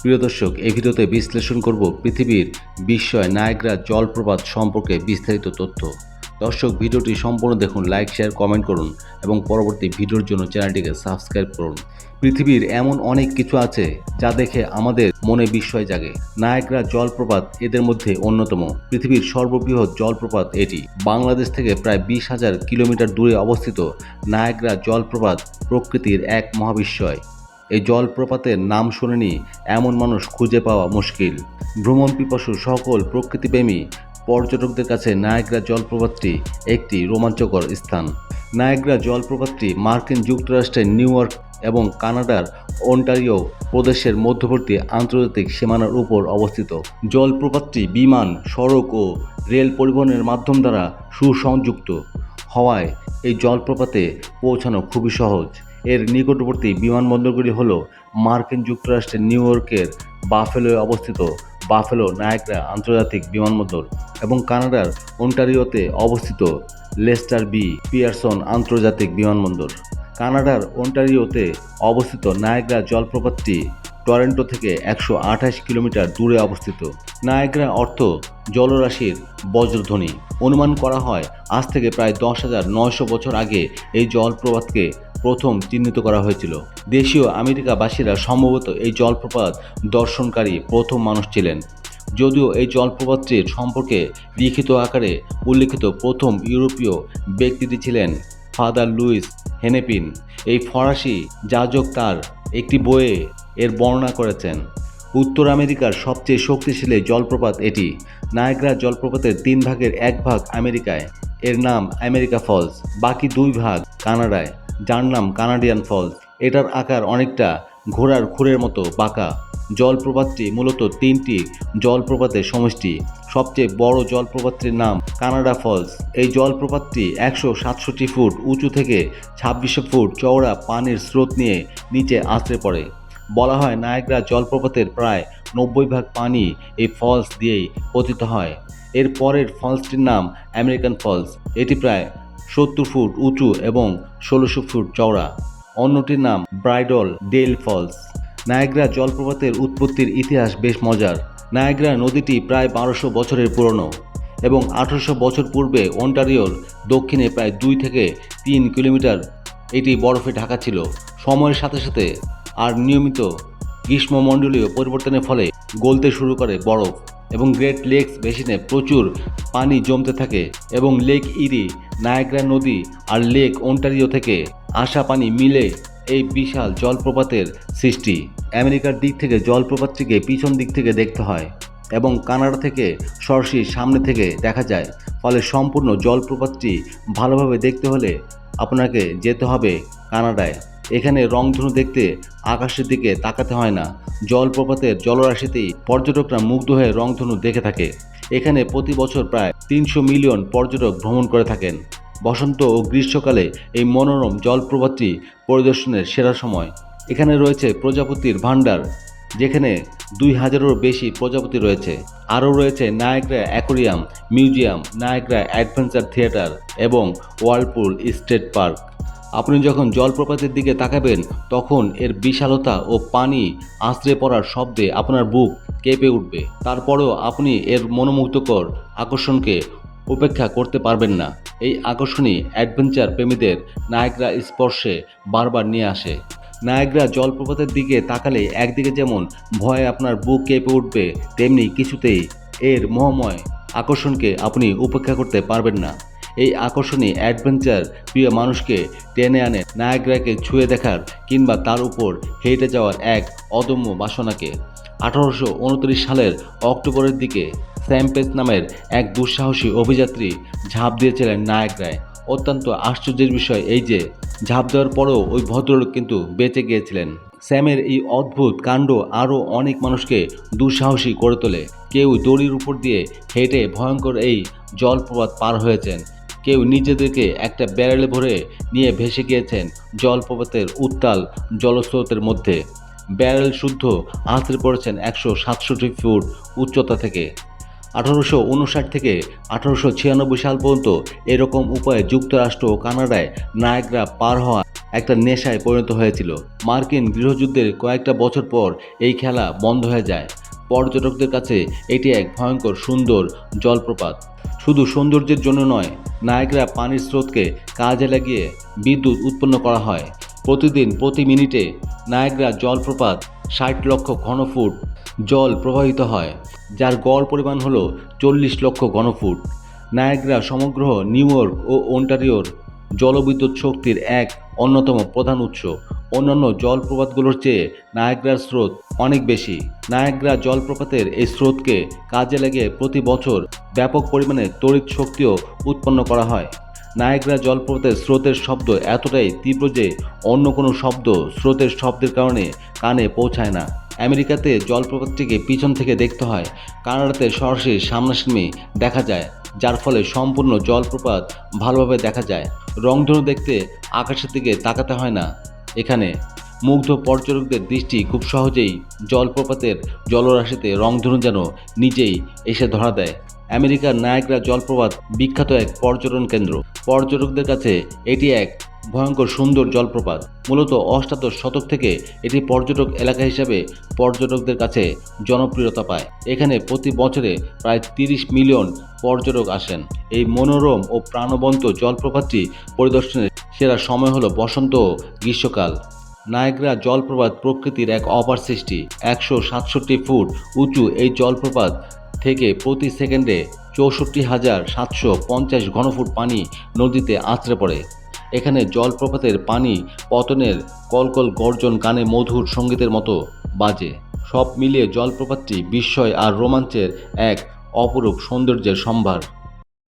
প্রিয় দর্শক, এই ভিডিওতে বিশ্লেষণ করব পৃথিবীর বিস্ময় নায়গ্রা জলপ্রপাত সম্পর্কে বিস্তারিত তথ্য। দর্শক, ভিডিওটি সম্পূর্ণ দেখুন, লাইক, শেয়ার, কমেন্ট করুন এবং পরবর্তী ভিডিওর জন্য চ্যানেলটিকে সাবস্ক্রাইব করুন। পৃথিবীর এমন অনেক কিছু আছে যা দেখে আমাদের মনে বিস্ময় জাগে। নায়গ্রা জলপ্রপাত এদের মধ্যে অন্যতম। পৃথিবীর সর্ববৃহৎ জলপ্রপাত এটি। বাংলাদেশ থেকে প্রায় বিশ হাজার কিলোমিটার দূরে অবস্থিত নায়গ্রা জলপ্রপাত প্রকৃতির এক মহাবিস্ময়। এই জলপ্রপাতের নাম শুনেনি এমন মানুষ খুঁজে পাওয়া মুশকিল। ভ্রমণ পিপাসু সকল প্রকৃতিপ্রেমী পর্যটকদের কাছে নায়গ্রা জলপ্রপাতটি একটি রোমাঞ্চকর স্থান। নায়গ্রা জলপ্রপাতটি মার্কিন যুক্তরাষ্ট্রের নিউ ইয়র্ক এবং কানাডার অন্টারিও প্রদেশের মধ্যবর্তী আন্তর্জাতিক সীমানার উপর অবস্থিত। জলপ্রপাতটি বিমান, সড়ক ও রেল পরিবহনের মাধ্যম দ্বারা সুসংযুক্ত। হওয়ায় এই জলপ্রপাতে পৌঁছানো খুবই সহজ। এর নিকটবর্তী বিমানবন্দরগুলি হল মার্কিন যুক্তরাষ্ট্রের নিউ ইয়র্কের বাফেলোয় অবস্থিত বাফেলো নায়গ্রা আন্তর্জাতিক বিমানবন্দর এবং কানাডার ওন্টারিওতে অবস্থিত লেস্টার বি পিয়ারসন আন্তর্জাতিক বিমানবন্দর। কানাডার ওন্টারিওতে অবস্থিত নায়গ্রা জলপ্রপাতটি টরেন্টো থেকে একশো আঠাশ কিলোমিটার দূরে অবস্থিত। নায়গ্রা অর্থ জলরাশির বজ্রধ্বনি। অনুমান করা হয়, আজ থেকে প্রায় দশ হাজার নয়শো বছর আগে এই জলপ্রপাতকে প্রথম চিহ্নিত করা হয়েছিল। দেশীয় আমেরিকাবাসীরা সম্ভবত এই জলপ্রপাত দর্শনকারী প্রথম মানুষ ছিলেন। যদিও এই জলপ্রপাতটির সম্পর্কে লিখিত আকারে উল্লিখিত প্রথম ইউরোপীয় ব্যক্তিটি ছিলেন ফাদার লুইস হেনেপিন। এই ফরাসি যাজক তার একটি বইয়ে এর বর্ণনা করেছেন। উত্তর আমেরিকার সবচেয়ে শক্তিশালী জলপ্রপাত এটি। নায়গ্রা জলপ্রপাতের তিন ভাগের এক ভাগ আমেরিকায়। এর নাম আমেরিকা ফলস, বাকি দুই ভাগ কানাডায়, যার নাম কানাডিয়ান ফলস। এটার আকার অনেকটা ঘোড়ার খুরের মতো বাঁকা। জলপ্রপাতটি মূলত তিনটি জলপ্রপাতের সমষ্টি। সবচেয়ে বড় জলপ্রপাতটির নাম কানাডা ফলস। এই জলপ্রপাতটি একশো সাতষট্টি ফুট উঁচু থেকে ছাব্বিশশো ফুট চওড়া পানির স্রোত নিয়ে নিচে আছড়ে পড়ে। বলা হয় নায়গ্রা জলপ্রপাতের প্রায় নব্বই ভাগ পানি এই ফলস দিয়েই পতিত হয়। এর পরের ফলসটির নাম আমেরিকান ফলস এটি প্রায় সত্তর ফুট উঁচু এবং ষোলোশো ফুট চওড়া। অন্যটির নাম ব্রাইডল ডেল ফলস নায়গ্রা জলপ্রপাতের উৎপত্তির ইতিহাস বেশ মজার। নায়গ্রা নদীটি প্রায় বারোশো বছরের পুরনো এবং আঠারোশো বছর পূর্বে অন্টারিওর দক্ষিণে প্রায় দুই থেকে তিন কিলোমিটার এটি বরফে ঢাকা ছিল। সময়ের সাথে সাথে আর নিয়মিত গ্রীষ্মমণ্ডলীয় পরিবর্তনের ফলে গলতে শুরু করে বরফ। এবং গ্রেট লেকস বেসিনে প্রচুর পানি জমতে থাকে এবং লেক ইরি নায়াগ্রা নদী আর লেক ওন্টারিও থেকে আসা পানি মিলে এই বিশাল জলপ্রপাতের সৃষ্টি। আমেরিকার দিক থেকে জলপ্রপাতটিকে পিছন দিক থেকে দেখতে হয় এবং কানাডা থেকে সরাসরি সামনে থেকে দেখা যায়। ফলে সম্পূর্ণ জলপ্রপাতটি ভালোভাবে দেখতে হলে আপনাকে যেতে হবে কানাডায়। এখানে রংধনু দেখতে আকাশের দিকে তাকাতে হয় না। জলপ্রপাতের জলরাশিতেই পর্যটকরা মুগ্ধ হয়ে রংধনু দেখে থাকে। এখানে প্রতি বছর প্রায় তিনশো মিলিয়ন পর্যটক ভ্রমণ করে থাকেন। বসন্ত ও গ্রীষ্মকালে এই মনোরম জলপ্রপাতটি পরিদর্শনের সেরা সময়। এখানে রয়েছে প্রজাপতির ভাণ্ডার, যেখানে দুই হাজারেরও বেশি প্রজাপতি রয়েছে। আরও রয়েছে Niagara aquarium, museum, Niagara adventure theatre এবং ওয়ার্লপুল স্টেট পার্ক। আপনি যখন জলপ্রপাতের দিকে তাকাবেন, তখন এর বিশালতা ও পানি আশ্রে পড়ার শব্দে আপনার বুক কেঁপে উঠবে। তারপরেও আপনি এর মনোমুগ্ধকর আকর্ষণকে উপেক্ষা করতে পারবেন না। এই আকর্ষণই অ্যাডভেঞ্চার প্রেমীদের নায়গ্রা স্পর্শে বারবার নিয়ে আসে। নায়গ্রা জলপ্রপাতের দিকে তাকালে একদিকে যেমন ভয়ে আপনার বুক কেঁপে উঠবে, তেমনি কিছুতেই এর মোহময় আকর্ষণকে আপনি উপেক্ষা করতে পারবেন না। এই আকর্ষণী অ্যাডভেঞ্চার প্রিয় মানুষকে টেনে আনে নায়াগ্রাকে ছুঁয়ে দেখার কিংবা তার উপর হেঁটে যাওয়ার এক অদম্য বাসনাকে। আঠারোশো উনত্রিশ সালের অক্টোবরের দিকে স্যাম্পেজ নামের এক দুঃসাহসী অভিযাত্রী ঝাঁপ দিয়েছিলেন নায়াগ্রায়। অত্যন্ত আশ্চর্যের বিষয় এই যে, ঝাঁপ দেওয়ার পরেও ওই ভদ্রলোক কিন্তু বেঁচে গিয়েছিলেন। স্যামের এই অদ্ভুত কাণ্ড আরও অনেক মানুষকে দুঃসাহসী করে তোলে। কেউ দড়ির উপর দিয়ে হেঁটে ভয়ঙ্কর এই জলপ্রপাত পার হয়েছেন। কেউ নিজেদেরকে একটা ব্যারেলে ভরে নিয়ে ভেসে গিয়েছেন জলপ্রপাতের উত্তাল জলস্রোতের মধ্যে। ব্যারেল শুদ্ধ আছড়ে পড়েছেন একশো সাতষট্টি ফুট উচ্চতা থেকে। আঠারোশো উনষাট থেকে আঠারোশো ছিয়ানব্বই সাল পর্যন্ত এরকম উপায়ে যুক্তরাষ্ট্র ও কানাডায় নায়গ্রা পার হওয়া একটা নেশায় পরিণত হয়েছিল। মার্কিন গৃহযুদ্ধের কয়েকটা বছর পর এই খেলা বন্ধ হয়ে যায়। পর্যটকদের কাছে এটি এক ভয়ঙ্কর সুন্দর জলপ্রপাত। শুধু সৌন্দর্যের জন্য নয় নায়গ্রা পানির স্রোতকে কাজে লাগিয়ে বিদ্যুৎ উৎপন্ন করা হয়। প্রতিদিন প্রতি মিনিটে নায়গ্রা জলপ্রপাত ষাট লক্ষ ঘনফুট জল প্রবাহিত হয়, যার গড় পরিমাণ হলো চল্লিশ লক্ষ ঘনফুট। নায়াগ্রা সমগ্র নিউ ইয়র্ক ও ওন্টারিওর জলবিদ্যুৎ শক্তির এক অন্যতম প্রধান উৎস। অন্যান্য জলপ্রপাতগুলোর চেয়ে নায়াগ্রার স্রোত অনেক বেশি। নায়াগ্রা জলপ্রপাতের এই স্রোতকে কাজে লাগিয়ে প্রতি বছর ব্যাপক পরিমাণে তড়িৎ শক্তিও উৎপন্ন করা হয়। নায়াগ্রা জলপ্রপাতের স্রোতের শব্দ এতটাই তীব্র যে অন্য কোনো শব্দ স্রোতের শব্দের কারণে কানে পৌঁছায় না। আমেরিকাতে জলপ্রপাতটিকে পিছন থেকে দেখতে হয়। কানাডাতে সরাসরি সামনাসামনি দেখা যায়, যার ফলে সম্পূর্ণ জলপ্রপাত ভালোভাবে দেখা যায়। রংধনু দেখতে আকাশের দিকে তাকাতে হয় না। এখানে মুগ্ধ পর্যটকদের দৃষ্টি খুব সহজেই জলপ্রপাতের জলরাশিতে রংধনু যেন নিজেই এসে ধরা দেয়। আমেরিকার নায়গ্রা জলপ্রপাত বিখ্যাত এক পর্যটন কেন্দ্র। পর্যটকদের কাছে এটি এক ভয়ঙ্কর সুন্দর জলপ্রপাত। মূলত অষ্টাদশ শতক থেকে এটি পর্যটক এলাকা হিসাবে পর্যটকদের কাছে জনপ্রিয়তা পায়। এখানে প্রতি বছরে প্রায় তিরিশ মিলিয়ন পর্যটক আসেন। এই মনোরম ও প্রাণবন্ত জলপ্রপাতটি পরিদর্শনের সেরা সময় হলো বসন্ত ও গ্রীষ্মকাল। নায়গ্রা জলপ্রপাত প্রকৃতির এক অপার সৃষ্টি। একশো সাতষট্টি ফুট উঁচু এই জলপ্রপাত থেকে প্রতি সেকেন্ডে চৌষট্টি হাজার সাতশো পঞ্চাশ ঘনফুট পানি নদীতে আছড়ে পড়ে। এখানে জলপ্রপাতের পানি পতনের কলকল গর্জন কানে মধুর সঙ্গীতের মতো বাজে। সব মিলিয়ে জলপ্রপাতটি বিস্ময় আর রোমাঞ্চের এক অপরূপ সৌন্দর্যের সম্ভার।